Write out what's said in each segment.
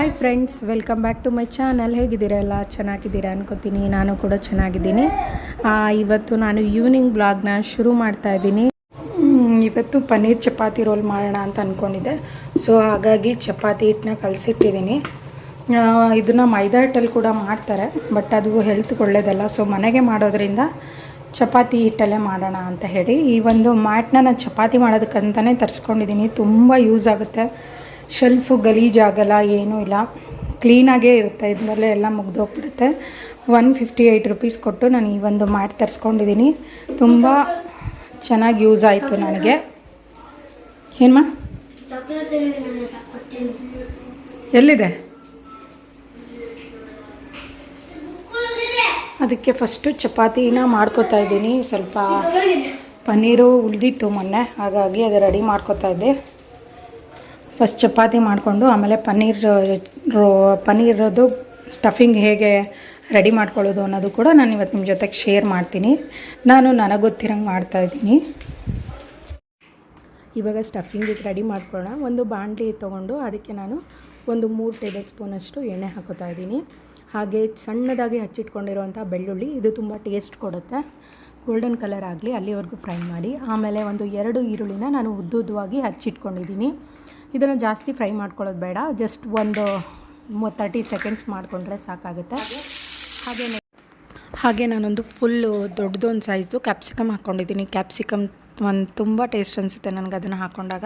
Hi friends welcome back to my channel ಹೇಗಿದ್ದೀರಾ ಎಲ್ಲ? ಚೆನ್ನಾಗಿದ್ದೀರಾ ಅನ್ಕೋತೀನಿ. ನಾನು ಕೂಡ ಚೆನ್ನಾಗಿದ್ದೀನಿ. ಇವತ್ತು ನಾನು ಈವ್ನಿಂಗ್ ಬ್ಲಾಗ್ನ ಶುರು ಮಾಡ್ತಾ ಇದ್ದೀನಿ. ಇವತ್ತು ಪನ್ನೀರ್ ಚಪಾತಿ ರೋಲ್ ಮಾಡೋಣ ಅಂತ ಅಂದ್ಕೊಂಡಿದ್ದೆ ಸೊ ಹಾಗಾಗಿ ಚಪಾತಿ ಹಿಟ್ಟನ್ನ ಕಲಸಿಟ್ಟಿದ್ದೀನಿ. ಇದನ್ನು ಮೈದಾ ಹಿಟ್ಟಲ್ಲಿ ಕೂಡ ಮಾಡ್ತಾರೆ ಬಟ್ ಅದು ಹೆಲ್ತ್ಗೆ ಒಳ್ಳೇದಲ್ಲ. ಸೊ ಮನೆಗೆ ಮಾಡೋದ್ರಿಂದ ಚಪಾತಿ ಹಿಟ್ಟಲ್ಲೇ ಮಾಡೋಣ ಅಂತ ಹೇಳಿ ಈ ಒಂದು ಮ್ಯಾಟ್ನ ನಾನು ಚಪಾತಿ ಮಾಡೋದಕ್ಕಂತಲೇ ತರಿಸ್ಕೊಂಡಿದ್ದೀನಿ. ತುಂಬ ಯೂಸ್ ಆಗುತ್ತೆ. ಶೆಲ್ಫು ಗಲೀಜಾಗಲ್ಲ ಏನೂ ಇಲ್ಲ. ಕ್ಲೀನಾಗೇ ಇರುತ್ತೆ. ಇದರಲ್ಲೇ ಎಲ್ಲ ಮುಗ್ದೋಗ್ಬಿಡುತ್ತೆ. ಒನ್ ಫಿಫ್ಟಿ ಏಯ್ಟ್ ರುಪೀಸ್ ಕೊಟ್ಟು ನಾನು ಈ ಒಂದು ಮ್ಯಾಟ್ ತರಿಸ್ಕೊಂಡಿದ್ದೀನಿ. ತುಂಬ ಚೆನ್ನಾಗಿ ಯೂಸ್ ಆಯಿತು ನನಗೆ. ಏನ್ಮಾ ಎಲ್ಲಿದೆ? ಅದಕ್ಕೆ ಫಸ್ಟು ಚಪಾತಿನ ಮಾಡ್ಕೋತಾ ಇದ್ದೀನಿ. ಸ್ವಲ್ಪ ಪನ್ನೀರು ಉಳಿದಿತ್ತು ಮೊನ್ನೆ. ಹಾಗಾಗಿ ಅದು ರೆಡಿ ಮಾಡ್ಕೋತಾ ಇದ್ದೆ. ಫಸ್ಟ್ ಚಪಾತಿ ಮಾಡಿಕೊಂಡು ಆಮೇಲೆ ಪನ್ನೀರ್, ರೋ, ಪನ್ನೀರದು ಸ್ಟಫಿಂಗ್ ಹೇಗೆ ರೆಡಿ ಮಾಡ್ಕೊಳ್ಳೋದು ಅನ್ನೋದು ಕೂಡ ನಾನು ಇವತ್ತು ನಿಮ್ಮ ಜೊತೆಗೆ ಶೇರ್ ಮಾಡ್ತೀನಿ. ನಾನು ನನಗೆ ಗೊತ್ತಿರಂಗೆ ಮಾಡ್ತಾಯಿದ್ದೀನಿ ಇವಾಗ ಸ್ಟಫಿಂಗಿಗೆ ರೆಡಿ ಮಾಡ್ಕೊಳ್ಳೋಣ. ಒಂದು ಬಾಣಲಿ ತೊಗೊಂಡು ಅದಕ್ಕೆ ನಾನು ಒಂದು ಮೂರು ಟೇಬಲ್ ಸ್ಪೂನಷ್ಟು ಎಣ್ಣೆ ಹಾಕೋತಾ ಇದ್ದೀನಿ. ಹಾಗೆ ಸಣ್ಣದಾಗಿ ಹಚ್ಚಿಟ್ಕೊಂಡಿರುವಂಥ ಬೆಳ್ಳುಳ್ಳಿ, ಇದು ತುಂಬ ಟೇಸ್ಟ್ ಕೊಡುತ್ತೆ. ಗೋಲ್ಡನ್ ಕಲರ್ ಆಗಲಿ ಅಲ್ಲಿವರೆಗೂ ಫ್ರೈ ಮಾಡಿ. ಆಮೇಲೆ ಒಂದು ಎರಡು ಈರುಳ್ಳಿನ ನಾನು ಉದ್ದುದ್ದವಾಗಿ ಹಚ್ಚಿಟ್ಕೊಂಡಿದ್ದೀನಿ. ಇದನ್ನು ಜಾಸ್ತಿ ಫ್ರೈ ಮಾಡ್ಕೊಳ್ಳೋದು ಬೇಡ. ಜಸ್ಟ್ ಒಂದು ತರ್ಟಿ ಸೆಕೆಂಡ್ಸ್ ಮಾಡಿಕೊಂಡ್ರೆ ಸಾಕಾಗುತ್ತೆ. ಹಾಗೆ ಹಾಗೆ ನಾನೊಂದು ಫುಲ್ಲು ದೊಡ್ಡದೊಂದು ಸೈಜು ಕ್ಯಾಪ್ಸಿಕಮ್ ಹಾಕ್ಕೊಂಡಿದ್ದೀನಿ. ಕ್ಯಾಪ್ಸಿಕಮ್ ಒಂದು ತುಂಬ ಟೇಸ್ಟ್ ಅನಿಸುತ್ತೆ ನನಗೆ ಅದನ್ನು ಹಾಕ್ಕೊಂಡಾಗ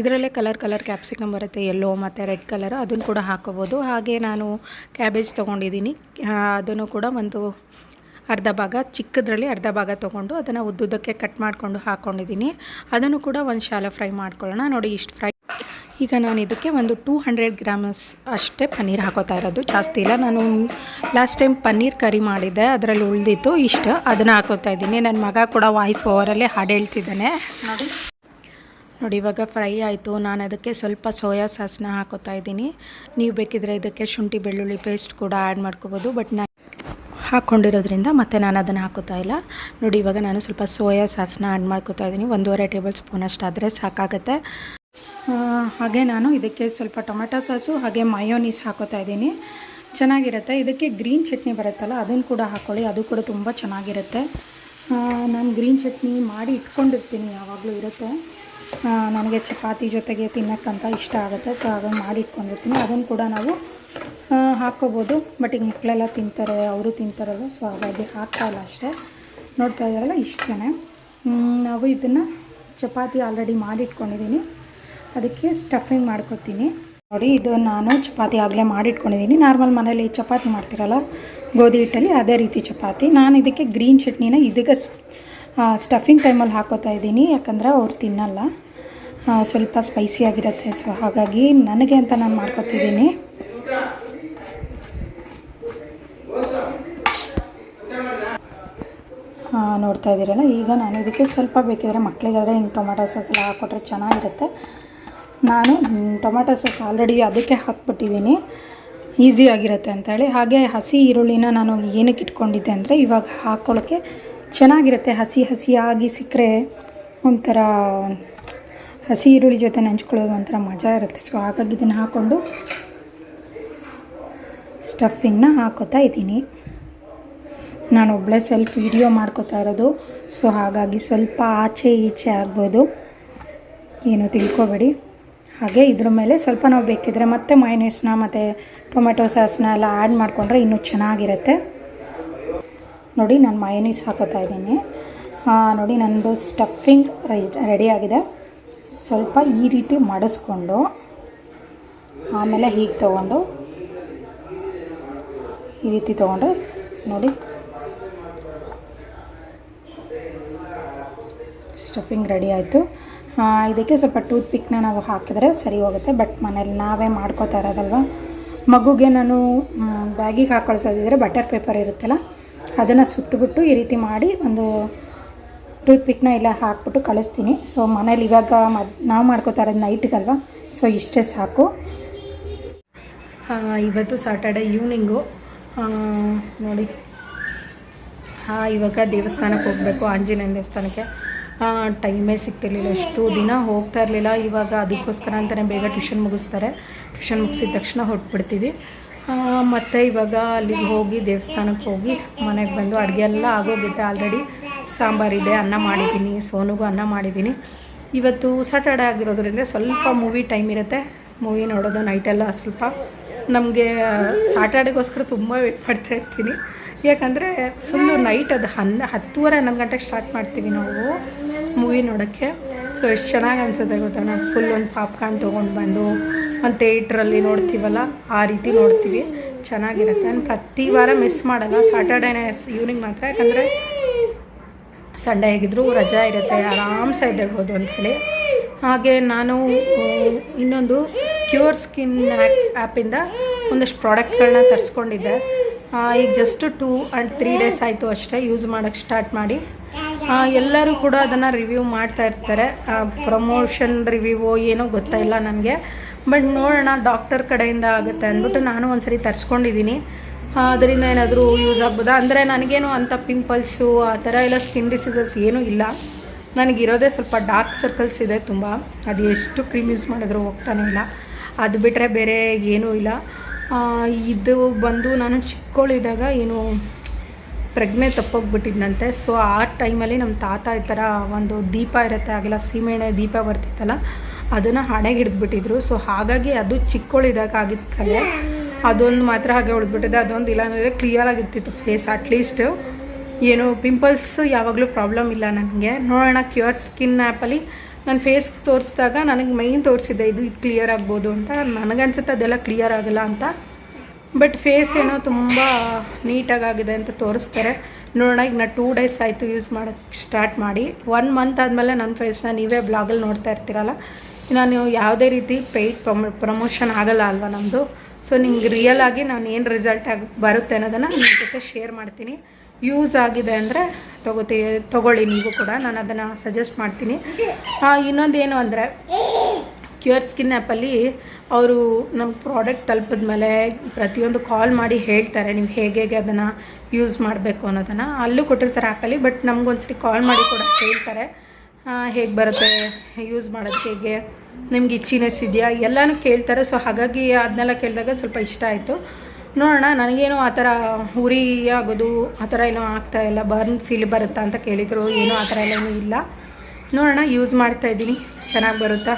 ಇದರಲ್ಲೇ ಕಲರ್ ಕಲರ್ ಕ್ಯಾಪ್ಸಿಕಮ್ ಬರುತ್ತೆ. ಯೆಲ್ಲೋ ಮತ್ತು ರೆಡ್ ಕಲರ್ ಅದನ್ನು ಕೂಡ ಹಾಕೋಬೋದು. ಹಾಗೆ ನಾನು ಕ್ಯಾಬೇಜ್ ತೊಗೊಂಡಿದ್ದೀನಿ. ಅದನ್ನು ಕೂಡ ಒಂದು ಅರ್ಧ ಭಾಗ, ಚಿಕ್ಕದ್ರಲ್ಲಿ ಅರ್ಧ ಭಾಗ ತೊಗೊಂಡು ಅದನ್ನು ಉದ್ದುದ್ದಕ್ಕೆ ಕಟ್ ಮಾಡಿಕೊಂಡು ಹಾಕ್ಕೊಂಡಿದ್ದೀನಿ ಅದನ್ನು ಕೂಡ ಒಂದು ಶಾಲೆ ಫ್ರೈ ಮಾಡ್ಕೊಳ್ಳೋಣ. ನೋಡಿ ಇಷ್ಟು ಫ್ರೈ ಈಗ ನಾನು ಇದಕ್ಕೆ ಒಂದು ಟೂ ಹಂಡ್ರೆಡ್ ಗ್ರಾಮಸ್ ಅಷ್ಟೇ ಪನ್ನೀರ್ ಹಾಕೋತಾ ಇರೋದು. ಜಾಸ್ತಿ ಇಲ್ಲ. ನಾನು ಲಾಸ್ಟ್ ಟೈಮ್ ಪನ್ನೀರ್ ಕರಿ ಮಾಡಿದ್ದೆ. ಅದರಲ್ಲಿ ಉಳಿದಿತ್ತು ಇಷ್ಟು. ಅದನ್ನು ಹಾಕೋತಾ ಇದ್ದೀನಿ. ನನ್ನ ಮಗ ಕೂಡ ವಾಯ್ಸ್ ಓವರಲ್ಲೇ ಹಾಡು ಹೇಳ್ತಿದ್ದಾನೆ. ನೋಡಿ. ನೋಡಿ, ಇವಾಗ ಫ್ರೈ ಆಯಿತು. ನಾನು ಅದಕ್ಕೆ ಸ್ವಲ್ಪ ಸೋಯಾ ಸಾಸ್ನ ಹಾಕೋತಾ ಇದ್ದೀನಿ. ನೀವು ಬೇಕಿದ್ರೆ ಇದಕ್ಕೆ ಶುಂಠಿ, ಬೆಳ್ಳುಳ್ಳಿ ಪೇಸ್ಟ್ ಕೂಡ ಆ್ಯಡ್ ಮಾಡ್ಕೋಬೋದು. ಬಟ್ ನಾನು ಹಾಕ್ಕೊಂಡಿರೋದ್ರಿಂದ ಮತ್ತೆ ನಾನು ಅದನ್ನು ಹಾಕೋತಾ ಇಲ್ಲ. ನೋಡಿ, ಇವಾಗ ನಾನು ಸ್ವಲ್ಪ ಸೋಯಾ ಸಾಸ್ನ ಆ್ಯಡ್ ಮಾಡ್ಕೋತಾ ಇದ್ದೀನಿ. ಒಂದೂವರೆ ಟೇಬಲ್ ಸ್ಪೂನ್ ಅಷ್ಟಾದರೆ ಸಾಕಾಗುತ್ತೆ. ಹಾಗೆ ನಾನು ಇದಕ್ಕೆ ಸ್ವಲ್ಪ ಟೊಮೆಟೊ ಸಾಸು ಹಾಗೆ ಮಯೋನೀಸ್ ಹಾಕೋತಾ ಇದ್ದೀನಿ. ಚೆನ್ನಾಗಿರುತ್ತೆ. ಇದಕ್ಕೆ ಗ್ರೀನ್ ಚಟ್ನಿ ಬರುತ್ತಲ್ಲ, ಅದನ್ನು ಕೂಡ ಹಾಕ್ಕೊಳ್ಳಿ ಅದು ಕೂಡ ತುಂಬ ಚೆನ್ನಾಗಿರುತ್ತೆ. ನಾನು ಗ್ರೀನ್ ಚಟ್ನಿ ಮಾಡಿ ಇಟ್ಕೊಂಡಿರ್ತೀನಿ. ಯಾವಾಗಲೂ ಇರುತ್ತೆ. ನನಗೆ ಚಪಾತಿ ಜೊತೆಗೆ ತಿನ್ನೋಕ್ಕಂತ ಇಷ್ಟ ಆಗುತ್ತೆ. ಸೊ ಅದನ್ನು ಮಾಡಿ ಇಟ್ಕೊಂಡಿರ್ತೀನಿ. ಅದನ್ನು ಕೂಡ ನಾವು ಹಾಕ್ಕೋಬೋದು. ಬಟ್ ಈಗ ಮಕ್ಕಳೆಲ್ಲ ತಿಂತಾರೆ, ಅವರು ತಿಂತಾರಲ್ಲ ಸೊ, ಹಾಗಾಗಿ ಹಾಕ್ತಾ ಇಲ್ಲ ಅಷ್ಟೇ. ನೋಡ್ತಾ ಇದ್ದಾರಲ್ಲ ಇಷ್ಟೇ ನಾವು ಇದನ್ನು ಚಪಾತಿ ಆಲ್ರೆಡಿ ಮಾಡಿ ಇಟ್ಕೊಂಡಿದ್ದೀನಿ. ಅದಕ್ಕೆ ಸ್ಟಫಿಂಗ್ ಮಾಡ್ಕೊತೀನಿ. ನೋಡಿ, ಇದು ನಾನು ಚಪಾತಿ ಆಗಲೇ ಮಾಡಿಟ್ಕೊಂಡಿದ್ದೀನಿ ನಾರ್ಮಲ್ ಮನೇಲಿ ಚಪಾತಿ ಮಾಡ್ತಿರಲ್ಲ, ಗೋಧಿ ಹಿಟ್ಟಲ್ಲಿ ಅದೇ ರೀತಿ ಚಪಾತಿ. ನಾನು ಇದಕ್ಕೆ ಗ್ರೀನ್ ಚಟ್ನಿನ ಇದಕ್ಕೆ ಸ್ಟಫಿಂಗ್ ಟೈಮಲ್ಲಿ ಹಾಕೋತಾ ಇದ್ದೀನಿ ಯಾಕಂದರೆ ಅವ್ರು ತಿನ್ನಲ್ಲ. ಸ್ವಲ್ಪ ಸ್ಪೈಸಿ ಆಗಿರುತ್ತೆ. ಸೊ ಹಾಗಾಗಿ ನನಗೆ ಅಂತ ನಾನು ಮಾಡ್ಕೋತಿದ್ದೀನಿ ನೋಡ್ತಾ ಇದ್ದೀರಲ್ಲ ಈಗ ನಾನು ಇದಕ್ಕೆ ಸ್ವಲ್ಪ ಬೇಕಿದ್ರೆ ಮಕ್ಕಳಿಗಾದರೆ ಹಿಂಗೆ ಟೊಮೆಟೊ ಸಾಸ್ ಎಲ್ಲ ಹಾಕ್ಕೊಟ್ರೆ ಚೆನ್ನಾಗಿರುತ್ತೆ. ನಾನು ಟೊಮೆಟೊ ಸಾಸ್ ಆಲ್ರೆಡಿ ಅದಕ್ಕೆ ಹಾಕ್ಬಿಟ್ಟಿದ್ದೀನಿ. ಈಸಿ ಆಗಿರುತ್ತೆ ಅಂತೇಳಿ. ಹಾಗೆ ಹಸಿ ಈರುಳ್ಳಿನ ನಾನು ಏನಕ್ಕೆ ಇಟ್ಕೊಂಡಿದ್ದೆ ಅಂದರೆ ಇವಾಗ ಹಾಕ್ಕೊಳ್ಳೋಕ್ಕೆ ಚೆನ್ನಾಗಿರುತ್ತೆ. ಹಸಿ ಹಸಿಯಾಗಿ ಸಿಕ್ಕರೆ ಒಂಥರ ಹಸಿ ಈರುಳ್ಳಿ ಜೊತೆ ನೆಂಚ್ಕೊಳ್ಳೋದು ಒಂಥರ ಮಜಾ ಇರುತ್ತೆ. ಸೊ ಹಾಗಾಗಿ ಇದನ್ನು ಹಾಕ್ಕೊಂಡು ಸ್ಟಫಿಂಗ್ನ ಹಾಕೋತಾ ಇದ್ದೀನಿ. ನಾನು ಒಬ್ಬಳೇ ಸೆಲ್ಫ್ ವಿಡಿಯೋ ಮಾಡ್ಕೋತಾ ಇರೋದು. ಸೊ ಹಾಗಾಗಿ ಸ್ವಲ್ಪ ಆಚೆ ಈಚೆ ಆಗ್ಬೋದು. ಏನು ತಿಳ್ಕೊಬೇಡಿ. ಹಾಗೆ ಇದ್ರ ಮೇಲೆ ಸ್ವಲ್ಪ ನಾವು ಬೇಕಿದ್ರೆ ಮತ್ತೆ ಮೈನೀಸ್ನ ಮತ್ತು ಟೊಮೆಟೊ ಸಾಸ್ನ ಎಲ್ಲ ಆ್ಯಡ್ ಮಾಡಿಕೊಂಡ್ರೆ ಇನ್ನೂ ಚೆನ್ನಾಗಿರುತ್ತೆ. ನೋಡಿ ನಾನು ಮಯನೀಸ್ ಹಾಕೋತಾ ಇದ್ದೀನಿ. ನೋಡಿ ನನ್ನದು ಸ್ಟಫಿಂಗ್ ರೆಡಿ ಆಗಿದೆ. ಸ್ವಲ್ಪ ಈ ರೀತಿ ಮಡಿಸ್ಕೊಂಡು ಆಮೇಲೆ ಹೀಗೆ ತೊಗೊಂಡು, ಈ ರೀತಿ ತೊಗೊಂಡ್ರೆ ನೋಡಿ. ಸ್ಟಫಿಂಗ್ ರೆಡಿ ಆಯಿತು. ಇದಕ್ಕೆ ಸ್ವಲ್ಪ ಟೂತ್ ಪಿಕ್ನ ನಾವು ಹಾಕಿದ್ರೆ ಸರಿ ಹೋಗುತ್ತೆ, ಬಟ್ ಮನೇಲಿ ನಾವೇ ಮಾಡ್ಕೋತಾ ಇರೋದಲ್ವ? ಮಗುಗೆ ನಾನು ಬ್ಯಾಗಿಗೆ ಹಾಕೊಳ್ಸೋದಿದ್ರೆ ಬಟರ್ ಪೇಪರ್ ಇರುತ್ತಲ್ಲ, ಅದನ್ನು ಸುತ್ತಬಿಟ್ಟು ಈ ರೀತಿ ಮಾಡಿ ಒಂದು ಟೂತ್ ಪಿಕ್ನ ಇಲ್ಲ ಹಾಕ್ಬಿಟ್ಟು ಕಳಿಸ್ತೀನಿ. ಸೊ ಮನೇಲಿ ಇವಾಗ ಮದ್ ನಾವು ಮಾಡ್ಕೋತಾ ಇರೋದು ನೈಟ್ಗಲ್ವ? ಸೊ ಇಷ್ಟೇ ಸಾಕು. ಇವತ್ತು ಸಾಟರ್ಡೆ ಈವ್ನಿಂಗು ನೋಡಿ. ಹಾಂ ಇವಾಗ ದೇವಸ್ಥಾನಕ್ಕೆ ಹೋಗಬೇಕು, ಆಂಜನೇಯನ ದೇವಸ್ಥಾನಕ್ಕೆ. ಟೈಮೇ ಸಿಗ್ತಿರ್ಲಿಲ್ಲ. ಎಷ್ಟು ದಿನ ಹೋಗ್ತಾ ಇರಲಿಲ್ಲ. ಇವಾಗ ಅದಕ್ಕೋಸ್ಕರ ಅಂತಲೇ ಬೇಗ ಟ್ಯೂಷನ್ ಮುಗಿಸ್ತಾರೆ. ಟ್ಯೂಷನ್ ಮುಗಿಸಿದ ತಕ್ಷಣ ಹೊರಟ್ಬಿಡ್ತೀವಿ. ಮತ್ತು ಇವಾಗ ಅಲ್ಲಿಗೆ ಹೋಗಿ ದೇವಸ್ಥಾನಕ್ಕೆ ಹೋಗಿ ಮನೆಗೆ ಬಂದು ಅಡುಗೆ ಎಲ್ಲ ಆಗೋಗಿದೆ ಆಲ್ರೆಡಿ ಸಾಂಬಾರಿದೆ ಅನ್ನ ಮಾಡಿದ್ದೀನಿ. ಸೋನುಗೂ ಅನ್ನ ಮಾಡಿದ್ದೀನಿ. ಇವತ್ತು ಸ್ಯಾಟರ್ಡೆ ಆಗಿರೋದ್ರಿಂದ ಸ್ವಲ್ಪ ಮೂವಿ ಟೈಮ್ ಇರುತ್ತೆ. ಮೂವಿ ನೋಡೋದು ನೈಟೆಲ್ಲ ಸ್ವಲ್ಪ. ನಮಗೆ ಸ್ಯಾಟರ್ಡೆಗೋಸ್ಕರ ತುಂಬ ವೇಟ್ ಮಾಡ್ತಾ ಇರ್ತೀನಿ. ಯಾಕಂದರೆ ಫುಲ್ಲು ನೈಟ್ ಅದು ಹನ್ನ ಹತ್ತುವರೆ ಹನ್ನೊಂದು ಗಂಟೆಗೆ ಸ್ಟಾರ್ಟ್ ಮಾಡ್ತೀವಿ ನಾವು. ಮೂವಿ ನೋಡೋಕ್ಕೆ. ಸೊ ಎಷ್ಟು ಚೆನ್ನಾಗಿ ಅನಿಸುತ್ತೆ ಗೊತ್ತಾ? ನಾವು ಫುಲ್ ಒಂದು ಪಾಪ್ಕಾರ್ನ್ ತೊಗೊಂಡು ಬಂದು, ಒಂದು ಥಿಯೇಟ್ರಲ್ಲಿ ನೋಡ್ತೀವಲ್ಲ, ಆ ರೀತಿ ನೋಡ್ತೀವಿ. ಚೆನ್ನಾಗಿರುತ್ತೆ. ನಾನು ಪ್ರತಿ ವಾರ ಮಿಸ್ ಮಾಡಲ್ಲ. ಸ್ಯಾಟರ್ಡೇನೇ ಈವ್ನಿಂಗ್ ಮಾತ್ರ. ಯಾಕಂದರೆ ಸಂಡೇ ಆಗಿದ್ರು ರಜಾ ಇರುತ್ತೆ. ಆರಾಮ್ಸೆ ಎದ್ದೇಳ್ಬೋದು ಅಂಥೇಳಿ ಹಾಗೆ ನಾನು ಇನ್ನೊಂದು ಕ್ಯೂರ್ ಸ್ಕಿನ್ ಆ್ಯಪಿಂದ ಒಂದಷ್ಟು ಪ್ರಾಡಕ್ಟ್ಗಳನ್ನ ತರಿಸ್ಕೊಂಡಿದ್ದೆ. ಈಗ just two and three days ಆಯಿತು ಅಷ್ಟೇ. ಯೂಸ್ ಮಾಡೋಕ್ಕೆ ಸ್ಟಾರ್ಟ್ ಮಾಡಿ. ಎಲ್ಲರೂ ಕೂಡ ಅದನ್ನು ರಿವ್ಯೂ ಮಾಡ್ತಾ ಇರ್ತಾರೆ. ಪ್ರಮೋಷನ್ ರಿವ್ಯೂ ಏನೋ ಗೊತ್ತಾಯಿಲ್ಲ ನನಗೆ ಬಟ್ ನೋಡೋಣ ಡಾಕ್ಟರ್ ಕಡೆಯಿಂದ ಆಗುತ್ತೆ ಅಂದ್ಬಿಟ್ಟು ನಾನು ಒಂದ್ಸರಿ ತರಿಸ್ಕೊಂಡಿದ್ದೀನಿ ಅದರಿಂದ ಏನಾದರೂ ಯೂಸ್ ಆಗ್ಬೋದಾ? ಅಂದರೆ ನನಗೇನು ಅಂಥ ಪಿಂಪಲ್ಸು ಆ ಥರ ಎಲ್ಲ ಸ್ಕಿನ್ ಡಿಸೀಸಸ್ ಏನೂ ಇಲ್ಲ. ನನಗಿರೋದೇ ಸ್ವಲ್ಪ ಡಾರ್ಕ್ ಸರ್ಕಲ್ಸ್ ಇದೆ ತುಂಬ. ಅದು ಎಷ್ಟು ಕ್ರೀಮ್ ಯೂಸ್ ಮಾಡಿದ್ರು ಹೋಗ್ತಾನೆ ಇಲ್ಲ. ಅದು ಬಿಟ್ಟರೆ ಬೇರೆ ಏನೂ ಇಲ್ಲ. ಇದು ಬಂದು ನಾನು ಚಿಕ್ಕವಳಿದ್ದಾಗ ಏನು ಪ್ರಜ್ಞೆ ತಪ್ಪೋಗ್ಬಿಟ್ಟಿದ್ನಂತೆ. ಸೊ ಆ ಟೈಮಲ್ಲಿ ನಮ್ಮ ತಾತ ಈ ಥರ ಒಂದು ದೀಪ ಇರುತ್ತೆ ಆಗಿಲ್ಲ ಸೀಮೆಣ್ಣೆ ದೀಪ ಬರ್ತಿತ್ತಲ್ಲ, ಅದನ್ನು ಹಣೆಗೆ ಹಿಡಿದ್ಬಿಟ್ಟಿದ್ರು ಸೊ ಹಾಗಾಗಿ ಅದು ಚಿಕ್ಕವಳಿದಾಗ ಆಗಿದ್ದ ಕಲೆ ಅದೊಂದು ಮಾತ್ರ ಹಾಗೆ ಉಳಿದ್ಬಿಟ್ಟಿದೆ. ಅದೊಂದು ಇಲ್ಲಾಂದರೆ ಕ್ಲಿಯರ್ ಆಗಿರ್ತಿತ್ತು ಫೇಸ್ ಅಟ್ಲೀಸ್ಟ್ ಏನು ಪಿಂಪಲ್ಸ್ ಯಾವಾಗಲೂ ಪ್ರಾಬ್ಲಮ್ ಇಲ್ಲ ನನಗೆ. ನೋಡೋಣ ಕ್ಯೂರ್ ಸ್ಕಿನ್ ಆ್ಯಪಲ್ಲಿ ನಾನು ಫೇಸ್ ತೋರಿಸಿದಾಗ ನನಗೆ ಮೈನ್ ತೋರಿಸಿದೆ, ಇದು ಕ್ಲಿಯರ್ ಆಗ್ಬೋದು ಅಂತ. ನನಗನ್ಸುತ್ತೆ ಅದೆಲ್ಲ ಕ್ಲಿಯರ್ ಆಗಲ್ಲ ಅಂತ. ಬಟ್ ಫೇಸ್ ಏನೋ ತುಂಬ ನೀಟಾಗಾಗಿದೆ ಅಂತ ತೋರಿಸ್ತಾರೆ. ನೋಡೋಣ, ಈಗ ನಾನು ಟೂ ಡೇಸ್ ಆಯಿತು ಯೂಸ್ ಮಾಡೋಕ್ಕೆ ಸ್ಟಾರ್ಟ್ ಮಾಡಿ. ಒನ್ ಮಂತ್ ಆದಮೇಲೆ ನನ್ನ ಫೇಸ್ನ ನೀವೇ ಬ್ಲಾಗಲ್ಲಿ ನೋಡ್ತಾ ಇರ್ತೀರಲ್ಲ? ನಾನು ಯಾವುದೇ ರೀತಿ ಪೇಯ್ಡ್ ಪ್ರಮೋ ಪ್ರಮೋಷನ್ ಆಗಲ್ಲ ಅಲ್ವಾ ನಮ್ಮದು ಸೊ ನಿಮ್ಗೆ ರಿಯಲ್ ಆಗಿ ನಾನು ಏನು ರಿಸಲ್ಟ್ ಆಗಿ, ಬರುತ್ತೆ ಅನ್ನೋದನ್ನು ನಿಮ್ಮ ಜೊತೆ ಶೇರ್ ಮಾಡ್ತೀನಿ. ಯೂಸ್ ಆಗಿದೆ ಅಂದರೆ ತಗೋತಿ, ತೊಗೊಳ್ಳಿ ನೀವು ಕೂಡ. ನಾನು ಅದನ್ನು ಸಜೆಸ್ಟ್ ಮಾಡ್ತೀನಿ. ಇನ್ನೊಂದು ಏನು ಅಂದರೆ ಕ್ಯೂರ್ ಸ್ಕಿನ್ ಆ್ಯಪಲ್ಲಿ ಅವರು ನಮ್ಮ ಪ್ರಾಡಕ್ಟ್ ತಲುಪಿದ ಮೇಲೆ ಪ್ರತಿಯೊಂದು ಕಾಲ್ ಮಾಡಿ ಹೇಳ್ತಾರೆ ನೀವು ಹೇಗೆ ಹೇಗೆ ಅದನ್ನು ಯೂಸ್ ಮಾಡಬೇಕು ಅನ್ನೋದನ್ನು. ಅಲ್ಲೂ ಕೊಟ್ಟಿರ್ತಾರೆ ಆ್ಯಪಲ್ಲಿ ಬಟ್ ನಮ್ಗೊಂದ್ಸರಿ ಕಾಲ್ ಮಾಡಿ ಕೂಡ ಹೇಳ್ತಾರೆ. ಹೇಗೆ ಬರುತ್ತೆ ಯೂಸ್ ಮಾಡೋದು ಹೇಗೆ, ನಿಮ್ಗೆ ಇಚ್ಚಿನೆಸ್ ಇದೆಯಾ? ಎಲ್ಲನೂ ಕೇಳ್ತಾರೆ. ಸೊ ಹಾಗಾಗಿ ಅದನ್ನೆಲ್ಲ ಕೇಳಿದಾಗ ಸ್ವಲ್ಪ ಇಷ್ಟ ಆಯಿತು. ನೋಡೋಣ, ನನಗೇನು ಆ ಥರ ಉರಿ ಆಗೋದು ಆ ಥರ ಏನೋ ಆಗ್ತಾ ಇಲ್ಲ ಬರ್ನ್ ಫೀಲ್ ಬರುತ್ತಾ ಅಂತ ಕೇಳಿದರು, ಏನೂ ಆ ಥರ ಎಲ್ಲ ಇಲ್ಲ. ನೋಡೋಣ ಯೂಸ್ ಮಾಡ್ತಾ ಇದ್ದೀನಿ. ಚೆನ್ನಾಗಿ ಬರುತ್ತಾ?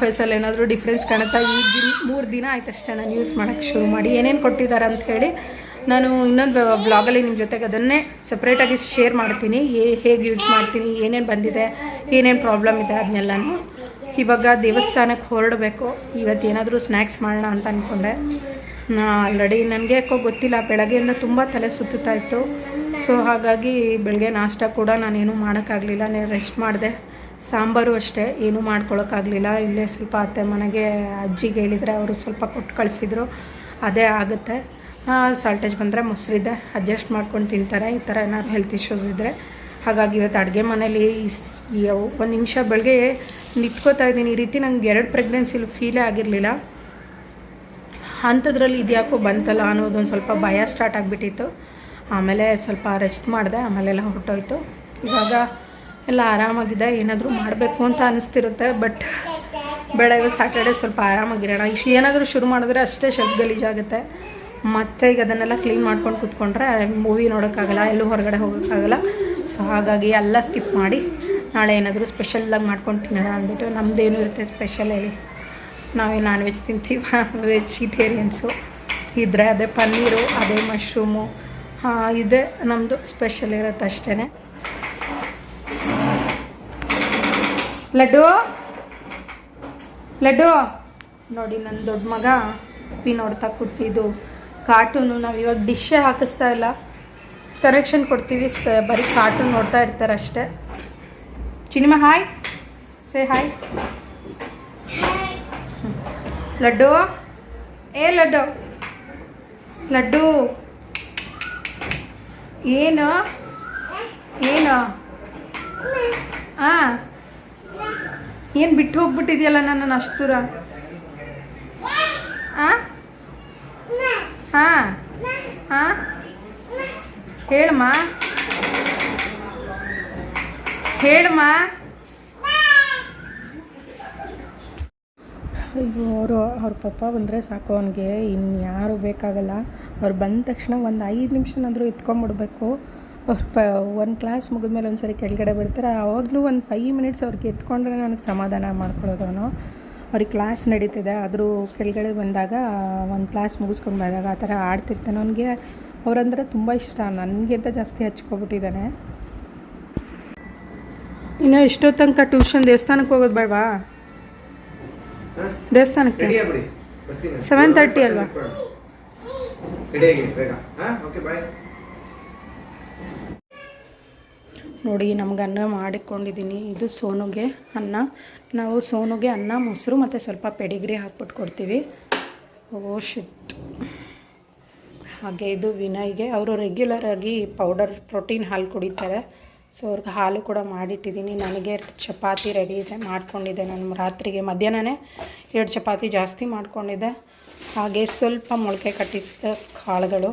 ಫೇಸಲ್ಲಿ ಏನಾದರೂ ಡಿಫ್ರೆನ್ಸ್ ಕಾಣುತ್ತಾ? ಈ ದಿನ, ಮೂರು ದಿನ ಆಯ್ತು ಅಷ್ಟೇ ನಾನು ಯೂಸ್ ಮಾಡೋಕ್ಕೆ ಶುರು ಮಾಡಿ. ಏನೇನು ಕೊಟ್ಟಿದ್ದಾರೆ ಅಂತ ಹೇಳಿ ನಾನು ಇನ್ನೊಂದು ಬ್ಲಾಗಲ್ಲಿ ನಿಮ್ಮ ಜೊತೆಗೆ ಅದನ್ನೇ ಸಪ್ರೇಟಾಗಿ ಶೇರ್ ಮಾಡ್ತೀನಿ. ಹೇಗೆ ಯೂಸ್ ಮಾಡ್ತೀನಿ, ಏನೇನು ಬಂದಿದೆ, ಏನೇನು ಪ್ರಾಬ್ಲಮ್ ಇದೆ ಅದನ್ನೆಲ್ಲನೂ ಇವಾಗ ದೇವಸ್ಥಾನಕ್ಕೆ ಹೊರಡಬೇಕು. ಇವತ್ತು ಏನಾದರೂ ಸ್ನ್ಯಾಕ್ಸ್ ಮಾಡೋಣ ಅಂತ ಅಂದ್ಕೊಂಡೆ ಆಲ್ರೆಡಿ ನನಗೆ ಯಾಕೋ ಗೊತ್ತಿಲ್ಲ, ಬೆಳಗ್ಗೆಯಿಂದ ತುಂಬ ತಲೆ ಸುತ್ತುತ್ತಾ ಇತ್ತು. ಸೊ ಹಾಗಾಗಿ ಬೆಳಗ್ಗೆ ನಾಷ್ಟ ಕೂಡ ನಾನೇನು ಮಾಡೋಕ್ಕಾಗಲಿಲ್ಲ, ನಾನು ರೆಸ್ಟ್ ಮಾಡಿದೆ. ಸಾಂಬಾರು ಅಷ್ಟೇ, ಏನೂ ಮಾಡ್ಕೊಳಕ್ಕಾಗಲಿಲ್ಲ. ಇಲ್ಲೇ ಸ್ವಲ್ಪ ಅತ್ತೆ ಮನೆಗೆ ಅಜ್ಜಿಗೆ ಹೇಳಿದರೆ ಅವರು ಸ್ವಲ್ಪ ಕೊಟ್ಟು ಕಳಿಸಿದ್ರು, ಅದೇ ಆಗುತ್ತೆ. ಸಾಲ್ಟೇಜ್ ಬಂದರೆ ಮೊಸರಿದೆ ಅಡ್ಜಸ್ಟ್ ಮಾಡ್ಕೊಂಡು ತಿಂತಾರೆ. ಈ ಥರ ಏನಾದ್ರು ಹೆಲ್ತ್ ಇಶ್ಯೂಸ್ ಇದ್ದರೆ ಹಾಗಾಗಿ ಇವತ್ತು ಅಡುಗೆ ಮನೇಲಿ ಒಂದು ನಿಮಿಷ ಬೆಳಗ್ಗೆ ನಿಂತ್ಕೋತಾ ಇದ್ದೀನಿ. ಈ ರೀತಿ ನಂಗೆ ಎರಡು ಪ್ರೆಗ್ನೆನ್ಸಿಲಿ ಫೀಲೇ ಆಗಿರಲಿಲ್ಲ. ಅಂಥದ್ರಲ್ಲಿ ಇದ್ಯಾಕೋ ಬಂತಲ್ಲ ಅನ್ನೋದೊಂದು ಸ್ವಲ್ಪ ಭಯ ಸ್ಟಾರ್ಟ್ ಆಗಿಬಿಟ್ಟಿತ್ತು. ಆಮೇಲೆ ಸ್ವಲ್ಪ ರೆಸ್ಟ್ ಮಾಡಿದೆ, ಆಮೇಲೆಲ್ಲ ಹೊರಟೋಯ್ತು. ಇವಾಗ ಎಲ್ಲ ಆರಾಮಾಗಿದೆ, ಏನಾದರೂ ಮಾಡಬೇಕು ಅಂತ ಅನಿಸ್ತಿರುತ್ತೆ ಬಟ್ ಬೇಡ ಸ್ಯಾಟರ್ಡೇ ಸ್ವಲ್ಪ ಆರಾಮಾಗಿರೋಣ. ಇಷ್ಟು ಏನಾದರೂ ಶುರು ಮಾಡಿದ್ರೆ ಅಷ್ಟೇ ಶಬ್ದ ಗಲೀಜಾಗುತ್ತೆ ಮತ್ತೆ ಈಗ ಅದನ್ನೆಲ್ಲ ಕ್ಲೀನ್ ಮಾಡ್ಕೊಂಡು ಕೂತ್ಕೊಂಡ್ರೆ ಮೂವಿ ನೋಡೋಕ್ಕಾಗಲ್ಲ, ಎಲ್ಲೂ ಹೊರಗಡೆ ಹೋಗೋಕ್ಕಾಗಲ್ಲ. ಸೊ ಹಾಗಾಗಿ ಎಲ್ಲ ಸ್ಕಿಪ್ ಮಾಡಿ, ನಾಳೆ ಏನಾದರೂ ಸ್ಪೆಷಲ್ಲಾಗಿ ಮಾಡ್ಕೊಂಡು ತಿನ್ನೋಣ ಅಂದ್ಬಿಟ್ಟು ನಮ್ಮದೇನು ಇರುತ್ತೆ ಸ್ಪೆಷಲ್ ಹೇಳಿ. ನಾವೇ ನಾನ್ ವೆಜ್ ತಿಂತೀವಿ ವೆಜಿಟೇರಿಯನ್ಸು ಇದ್ದರೆ ಅದೇ ಪನ್ನೀರು, ಅದೇ ಮಶ್ರೂಮು ಇದೇ ನಮ್ಮದು ಸ್ಪೆಷಲ್ ಇರುತ್ತೆ ಅಷ್ಟೇ ಲಡ್ಡು? ಲಡ್ಡು? ನೋಡಿ ನನ್ನ ದೊಡ್ಡ ಮಗ ಉಪ್ಪಿ ನೋಡ್ತಾ ಕೂತಿದ್ದು ಕಾರ್ಟೂನು ನಾವು ಇವಾಗ ಡಿಶ್ಶೇ ಹಾಕಿಸ್ತಾ ಇಲ್ಲ. ಕರೆಕ್ಷನ್ ಕೊಡ್ತೀವಿ ಬರೀ ಕಾರ್ಟೂನ್ ನೋಡ್ತಾ ಇರ್ತಾರೆ ಅಷ್ಟೇ. ಚಿನಿಮಾ ಹಾಯ್ ಸೇ ಹಾಯ್ ಲಡ್ಡು? ಏ, ಲಡ್ಡು. ಲಡ್ಡು. ಏನು? ಏನು? ಹಾಂ ಏನು ಬಿಟ್ಟು ಹೋಗ್ಬಿಟ್ಟಿದ್ಯಲ್ಲ ನನ್ನ ಅಷ್ಟು ದೂರ? ಹಾಂ ಹಾಂ ಹೇಳಮ್ಮ ಹೇಳಮ್ಮ ಅಯ್ಯೋ, ಅವರು ಅವ್ರ ಪಪ್ಪ ಬಂದರೆ ಸಾಕು ಅವನಿಗೆ. ಇನ್ಯಾರು ಬೇಕಾಗಲ್ಲ. ಅವ್ರು ಬಂದ ತಕ್ಷಣ ಒಂದು ಐದು ನಿಮಿಷನಾದರೂ ಎತ್ಕೊಂಬಿಡ್ಬೇಕು ಅವ್ರು ಪ ಒಂದು ಕ್ಲಾಸ್ ಮುಗಿದ್ಮೇಲೆ ಒಂದು ಸರಿ ಕೆಳಗಡೆ ಬಿಡ್ತಾರೆ. ಆವಾಗಲೂ ಒಂದು ಫೈವ್ ಮಿನಿಟ್ಸ್ ಅವ್ರಿಗೆ ಎತ್ಕೊಂಡ್ರೆ ನನಗೆ ಸಮಾಧಾನ ಮಾಡ್ಕೊಳ್ಳೋದು ಅವನು. ಅವ್ರಿಗೆ ಕ್ಲಾಸ್ ನಡೀತಿದೆ. ಆದರೂ ಕೆಳಗಡೆ ಬಂದಾಗ ಒಂದು ಕ್ಲಾಸ್ ಮುಗಿಸ್ಕೊಂಡು ಬಂದಾಗ ಆ ಥರ ಆಡ್ತಿರ್ತಾನೆ. ಅವನಿಗೆ ಅವರಂದ್ರೆ ತುಂಬ ಇಷ್ಟ. ನನಗಿಂತ ಜಾಸ್ತಿ ಹಚ್ಕೊಬಿಟ್ಟಿದ್ದಾನೆ. ಇನ್ನು ಎಷ್ಟೋ ತನಕ ಟ್ಯೂಷನ್ ದೇವಸ್ಥಾನಕ್ಕೆ ಹೋಗೋದು ಬೇಡವಾ? ದೇವಸ್ಥಾನಕ್ಕೆ? ಸೆವೆನ್ 7:30 ಅಲ್ವಾ? ನೋಡಿ, ನಮ್ಗೆ ಅನ್ನ ಮಾಡಿಕೊಂಡಿದ್ದೀನಿ. ಇದು ಸೋನುಗೆ ಅನ್ನ. ನಾವು ಸೋನುಗೆ ಅನ್ನ, ಮೊಸರು ಮತ್ತು ಸ್ವಲ್ಪ ಪೆಡಿಗ್ರಿ ಹಾಕ್ಬಿಟ್ಟು ಕೊಡ್ತೀವಿ ಓ ಶಿಟ್ ಹಾಗೆ ಇದು ವಿನಯ್ಗೆ. ಅವರು ರೆಗ್ಯುಲರ್ ಆಗಿ ಪೌಡರ್ ಪ್ರೋಟೀನ್ ಹಾಲು ಕುಡಿತಾರೆ. ಸೊ ಅವ್ರಿಗೆ ಹಾಲು ಕೂಡ ಮಾಡಿಟ್ಟಿದ್ದೀನಿ. ನನಗೆ ಚಪಾತಿ ರೆಡಿ ಇದೆ, ಮಾಡ್ಕೊಂಡಿದ್ದೆ ನಾನು ರಾತ್ರಿಗೆ. ಮಧ್ಯಾಹ್ನನೇ ಎರಡು ಚಪಾತಿ ಜಾಸ್ತಿ ಮಾಡಿಕೊಂಡಿದ್ದೆ. ಹಾಗೆ ಸ್ವಲ್ಪ ಮೊಳಕೆ ಕಟ್ಟಿಸಿದ ಕಾಳುಗಳು.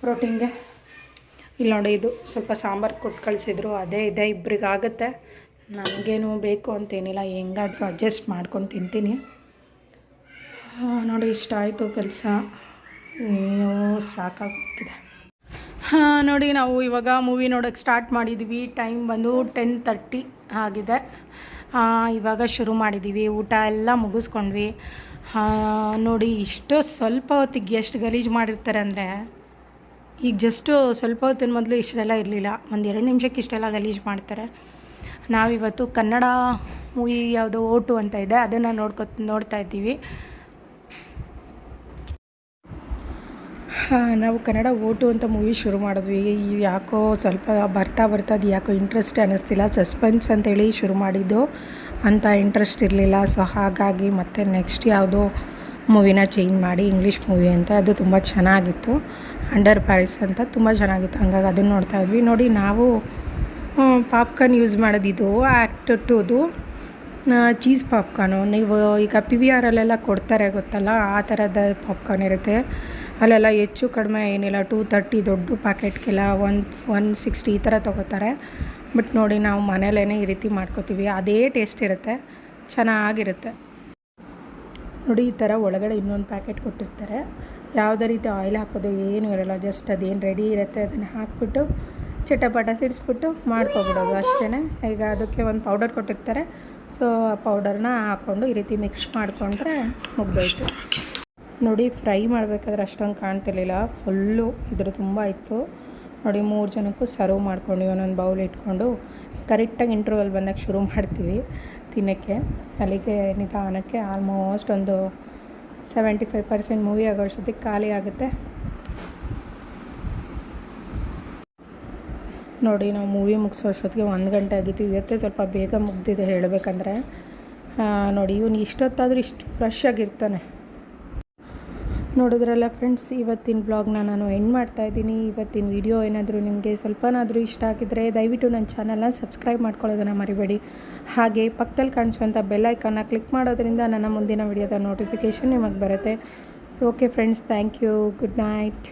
ಪ್ರೋಟೀನ್ಗೆ ಇಲ್ಲಿ ನೋಡಿ ಇದು ಸ್ವಲ್ಪ ಸಾಂಬಾರು ಕೊಟ್ಟು ಕಳಿಸಿದ್ರು. ಅದೇ ಇದೆ ಇಬ್ರಿಗೆ ಆಗುತ್ತೆ ನನಗೇನು ಬೇಕು ಅಂತೇನಿಲ್ಲ, ಹೆಂಗಾದರೂ ಅಡ್ಜಸ್ಟ್ ಮಾಡ್ಕೊಂಡು ತಿಂತೀನಿ. ನೋಡಿ ಇಷ್ಟ ಆಯಿತು ಕೆಲಸ. ಅಯ್ಯೋ ಸಾಕಾಗೋಗಿದೆ ಹಾಂ, ನೋಡಿ ನಾವು ಇವಾಗ ಮೂವಿ ನೋಡೋಕ್ಕೆ ಸ್ಟಾರ್ಟ್ ಮಾಡಿದ್ವಿ. ಟೈಮ್ ಬಂದು ಟೆನ್ ತರ್ಟಿ ಆಗಿದೆ. ಇವಾಗ ಶುರು ಮಾಡಿದ್ದೀವಿ ಊಟ ಎಲ್ಲ ಮುಗಿಸ್ಕೊಂಡ್ವಿ. ನೋಡಿ ಇಷ್ಟು ಸ್ವಲ್ಪ ಹೊತ್ತಿಗೆ ಎಷ್ಟು ಗಲೀಜು ಮಾಡಿರ್ತಾರೆ ಅಂದರೆ ಈಗ ಜಸ್ಟು ಸ್ವಲ್ಪ ಹೊತ್ತಿನ ಮೊದಲು ಇಷ್ಟೆಲ್ಲ ಇರಲಿಲ್ಲ. ಒಂದು ಎರಡು ನಿಮಿಷಕ್ಕೆ ಇಷ್ಟೆಲ್ಲ ಗಲೀಜ್ ಮಾಡ್ತಾರೆ. ನಾವಿವತ್ತು ಕನ್ನಡ ಮೂವಿ ಯಾವುದೋ ಓಟು ಅಂತ ಇದೆ, ಅದನ್ನು ನೋಡ್ಕೊ, ನೋಡ್ತಾ ಇದ್ದೀವಿ. ಹಾಂ, ನಾವು ಕನ್ನಡ ಓಟು ಅಂತ ಮೂವಿ ಶುರು ಮಾಡಿದ್ವಿ. ಯಾಕೋ ಸ್ವಲ್ಪ ಬರ್ತಾ ಬರ್ತಾ ಅದು ಯಾಕೋ ಇಂಟ್ರೆಸ್ಟ್ ಅನ್ನಿಸ್ತಿಲ್ಲ ಸಸ್ಪೆನ್ಸ್ ಅಂತೇಳಿ ಶುರು ಮಾಡಿದ್ದು. ಅಂತ ಇಂಟ್ರೆಸ್ಟ್ ಇರಲಿಲ್ಲ. ಸೊ ಹಾಗಾಗಿ ಮತ್ತೆ ನೆಕ್ಸ್ಟ್ ಯಾವುದೋ ಮೂವಿನ ಚೇಂಜ್ ಮಾಡಿ ಇಂಗ್ಲೀಷ್ ಮೂವಿ ಅಂತ, ಅದು ತುಂಬ ಚೆನ್ನಾಗಿತ್ತು. ಅಂಡರ್ ಪ್ಯಾರಿಸ್ ಅಂತ ತುಂಬ ಚೆನ್ನಾಗಿತ್ತು. ಹಂಗಾಗಿ ಅದನ್ನು ನೋಡ್ತಾ ಇದ್ವಿ. ನೋಡಿ, ನಾವು ಪಾಪ್ಕಾರ್ನ್ ಯೂಸ್ ಮಾಡೋದಿದು ಆ್ಯಕ್ಟ್ ಟುದು ಚೀಸ್ ಪಾಪ್ಕಾರ್ನು ನೀವು ಈಗ ಪಿ ವಿ ಆರಲ್ಲೆಲ್ಲ ಕೊಡ್ತಾರೆ ಗೊತ್ತಲ್ಲ? ಆ ಥರದ ಪಾಪ್ಕಾರ್ನ್ ಇರುತ್ತೆ. ಅಲ್ಲೆಲ್ಲ ಹೆಚ್ಚು ಕಡಿಮೆ ಏನಿಲ್ಲ ಟೂ ತರ್ಟಿ ದೊಡ್ಡ ಪ್ಯಾಕೆಟ್ಗೆಲ್ಲ ಒನ್ ಒನ್ ಸಿಕ್ಸ್ಟಿ ಈ ಥರ ತೊಗೋತಾರೆ. ಬಟ್ ನೋಡಿ, ನಾವು ಮನೇಲೇ ಈ ರೀತಿ ಮಾಡ್ಕೋತೀವಿ. ಅದೇ ಟೇಸ್ಟ್ ಇರುತ್ತೆ. ಚೆನ್ನಾಗಿರುತ್ತೆ. ನೋಡಿ, ಈ ಥರ ಒಳಗಡೆ ಇನ್ನೊಂದು ಪ್ಯಾಕೆಟ್ ಕೊಟ್ಟಿರ್ತಾರೆ. ಯಾವುದೇ ರೀತಿ ಆಯಿಲ್ ಹಾಕೋದು ಏನು ಇರೋಲ್ಲ ಜಸ್ಟ್ ಅದೇನು ರೆಡಿ ಇರುತ್ತೆ ಅದನ್ನು ಹಾಕ್ಬಿಟ್ಟು ಚಟಪಟ ಸಿಡಿಸ್ಬಿಟ್ಟು ಮಾಡ್ಕೊಬಿಡೋದು ಅಷ್ಟೇ ಈಗ ಅದಕ್ಕೆ ಒಂದು ಪೌಡರ್ ಕೊಟ್ಟಿರ್ತಾರೆ. ಸೊ ಆ ಪೌಡರ್ನ ಹಾಕ್ಕೊಂಡು ಈ ರೀತಿ ಮಿಕ್ಸ್ ಮಾಡಿಕೊಂಡ್ರೆ ಮುಗ್ದೋಯ್ತು. ನೋಡಿ ಫ್ರೈ ಮಾಡಬೇಕಾದ್ರೆ ಅಷ್ಟೊಂದು ಕಾಣ್ತಿರ್ಲಿಲ್ಲ. ಫುಲ್ಲು ಇದ್ರ ತುಂಬ ಇತ್ತು. ನೋಡಿ, ಮೂರು ಜನಕ್ಕೂ ಸರ್ವ್ ಮಾಡ್ಕೊಂಡು ಒಂದೊಂದು ಬೌಲ್ ಇಟ್ಕೊಂಡು. ಕರೆಕ್ಟಾಗಿ ಇಂಟ್ರವಲ್ ಬಂದಾಗ ಶುರು ಮಾಡ್ತೀವಿ. ತಿನ್ನೋಕ್ಕೆ ಅಲ್ಲಿಗೆ ನಿಧಾನಕ್ಕೆ ಆಲ್ಮೋಸ್ಟ್ ಒಂದು ಸೆವೆಂಟಿ ಫೈವ್ ಪರ್ಸೆಂಟ್ ಮೂವಿ ಆಗೋ ಅಷ್ಟೊತ್ತಿಗೆ ಖಾಲಿ ಆಗುತ್ತೆ. ನೋಡಿ, ನಾವು ಮೂವಿ ಮುಗಿಸೋ ಅಷ್ಟೊತ್ತಿಗೆ ಒಂದು ಗಂಟೆ ಆಗಿತ್ತು. ಇವತ್ತೇ ಸ್ವಲ್ಪ ಬೇಗ ಮುಗ್ದಿದೆ ಹೇಳಬೇಕಂದ್ರೆ. ನೋಡಿ, ಇವನು ಇಷ್ಟೊತ್ತಾದರೂ ಇಷ್ಟು ಫ್ರೆಶ್ ಆಗಿರ್ತಾನೆ. ನೋಡಿದ್ರಲ್ಲ ಫ್ರೆಂಡ್ಸ್ ಇವತ್ತಿನ ಬ್ಲಾಗ್ನ ನಾನು ಎಂಡ್ ಮಾಡ್ತಾ ಇದ್ದೀನಿ. ಇವತ್ತಿನ ವಿಡಿಯೋ ಏನಾದರೂ ನಿಮಗೆ ಸ್ವಲ್ಪನಾದರೂ ಇಷ್ಟ ಆಗಿದ್ದರೆ ದಯವಿಟ್ಟು ನನ್ನ ಚಾನಲ್ನ ಸಬ್ಸ್ಕ್ರೈಬ್ ಮಾಡ್ಕೊಳ್ಳೋದನ್ನು ಮರಿಬೇಡಿ. ಹಾಗೆ ಪಕ್ಕದಲ್ಲಿ ಕಾಣಿಸುವಂಥ ಬೆಲ್ಲೈಕನ್ನ ಕ್ಲಿಕ್ ಮಾಡೋದ್ರಿಂದ ನನ್ನ ಮುಂದಿನ ವಿಡಿಯೋದ ನೋಟಿಫಿಕೇಷನ್ ನಿಮಗೆ ಬರುತ್ತೆ. Okay friends thank you good night